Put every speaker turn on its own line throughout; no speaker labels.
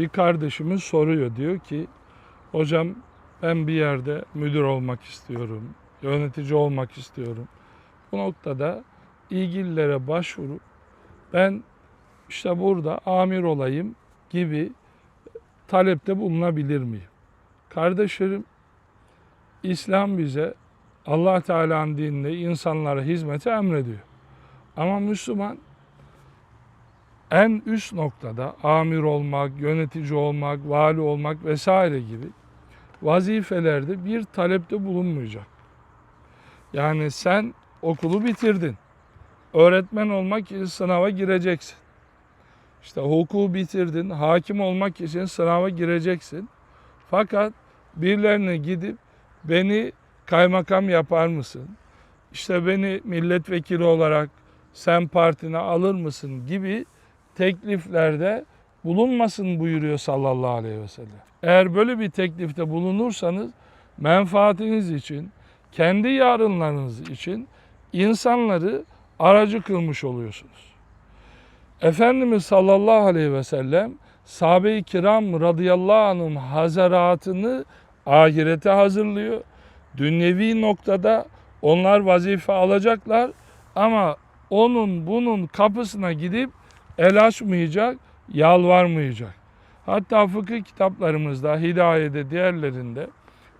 bir kardeşimiz soruyor diyor ki hocam ben bir yerde müdür olmak istiyorum, yönetici olmak istiyorum. Bu noktada ilgililere başvurup ben işte burada amir olayım gibi talepte bulunabilir miyim? Kardeşlerim İslam bize Allah Teala'nın dininde insanlara hizmeti emrediyor. Ama Müslüman en üst noktada amir olmak, yönetici olmak, vali olmak vesaire gibi vazifelerde bir talepte bulunmayacak. Yani sen okulu bitirdin. Öğretmen olmak için sınava gireceksin. İşte hukuku bitirdin, hakim olmak için sınava gireceksin. Fakat birilerine gidip beni kaymakam yapar mısın? İşte beni milletvekili olarak sen partine alır mısın gibi tekliflerde bulunmasın buyuruyor sallallahu aleyhi ve sellem. Eğer böyle bir teklifte bulunursanız menfaatiniz için, kendi yarınlarınız için insanları aracı kılmış oluyorsunuz. Efendimiz sallallahu aleyhi ve sellem sahabe-i kiram radıyallahu anh'ın hazaratını ahirete hazırlıyor. Dünyevi noktada onlar vazife alacaklar ama onun bunun kapısına gidip el açmayacak, yalvarmayacak. Hatta fıkıh kitaplarımızda, hidayede, diğerlerinde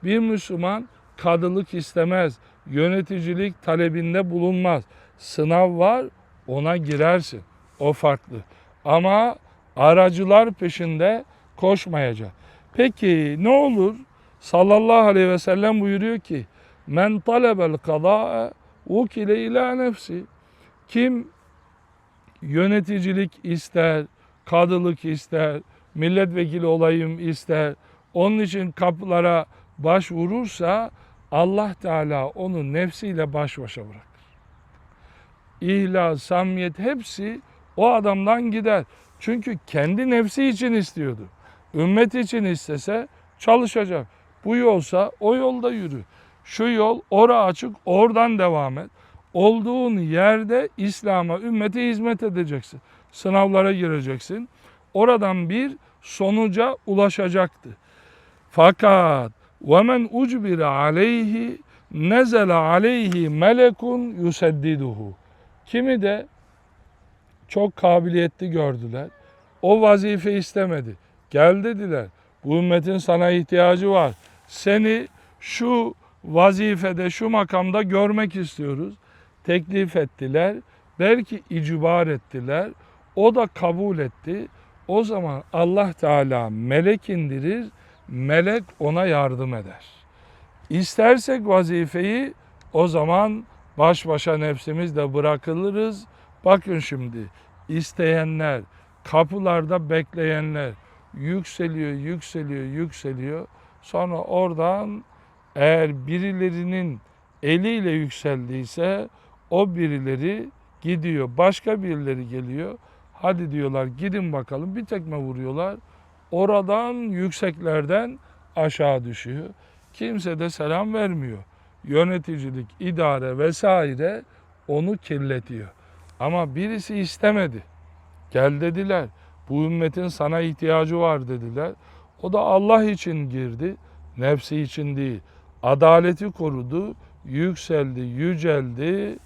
bir Müslüman kadılık istemez, yöneticilik talebinde bulunmaz. Sınav var, ona girersin. O farklı. Ama aracılar peşinde koşmayacak. Peki ne olur? Sallallahu aleyhi ve sellem buyuruyor ki Men talebel kadâe vukile ila nefsi. Kim yöneticilik ister, kadılık ister, milletvekili olayım ister, onun için kapılara başvurursa Allah Teala onu nefsiyle baş başa bırakır. İhlas, samimiyet hepsi o adamdan gider. Çünkü kendi nefsi için istiyordu. Ümmet için istese çalışacak. Bu yolsa o yolda yürü. Şu yol ora açık oradan devam et. Olduğun yerde İslam'a, ümmete hizmet edeceksin. Sınavlara gireceksin. Oradan bir sonuca ulaşacaktı. Fakat وَمَنْ اُجْبِرَ عَلَيْهِ نَزَلَ عَلَيْهِ melekun yuseddiduhu. Kimi de çok kabiliyetli gördüler. O vazife istemedi. Gel dediler. Bu ümmetin sana ihtiyacı var. Seni şu vazifede, şu makamda görmek istiyoruz. Teklif ettiler. Belki icbar ettiler. O da kabul etti. O zaman Allah Teala melek indirir. Melek ona yardım eder. İstersek vazifeyi o zaman baş başa nefsimizle bırakılırız. Bakın şimdi isteyenler, kapılarda bekleyenler yükseliyor, yükseliyor, yükseliyor. Sonra oradan eğer birilerinin eliyle yükseldiyse o birileri gidiyor. Başka birileri geliyor. Hadi diyorlar gidin bakalım bir tekme vuruyorlar. Oradan yükseklerden aşağı düşüyor. Kimse de selam vermiyor. Yöneticilik, idare vesaire onu kirletiyor. Ama birisi istemedi. Gel dediler. Bu ümmetin sana ihtiyacı var dediler. O da Allah için girdi. Nefsi için değil. Adaleti korudu. Yükseldi, yüceldi.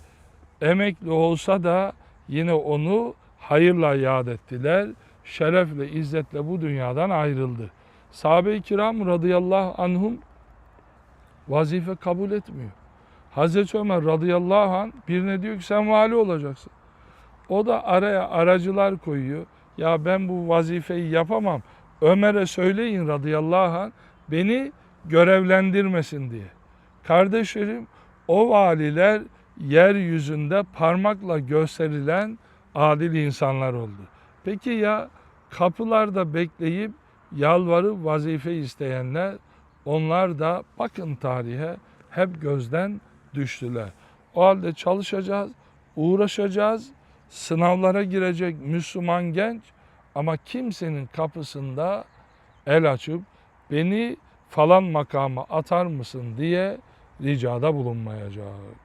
Emekli olsa da yine onu hayırla yad ettiler. Şerefle, izzetle bu dünyadan ayrıldı. Sahabe-i kiram radıyallahu anhum vazife kabul etmiyor. Hazreti Ömer radıyallahu anh birine diyor ki sen vali olacaksın. O da araya aracılar koyuyor. Ya ben bu vazifeyi yapamam. Ömer'e söyleyin radıyallahu anh beni görevlendirmesin diye. Kardeşlerim o valiler yeryüzünde parmakla gösterilen adil insanlar oldu. Peki ya kapılarda bekleyip yalvarıp vazife isteyenler onlar da bakın tarihe hep gözden düştüler. O halde çalışacağız, uğraşacağız, sınavlara girecek Müslüman genç ama kimsenin kapısında el açıp beni falan makama atar mısın diye ricada bulunmayacak.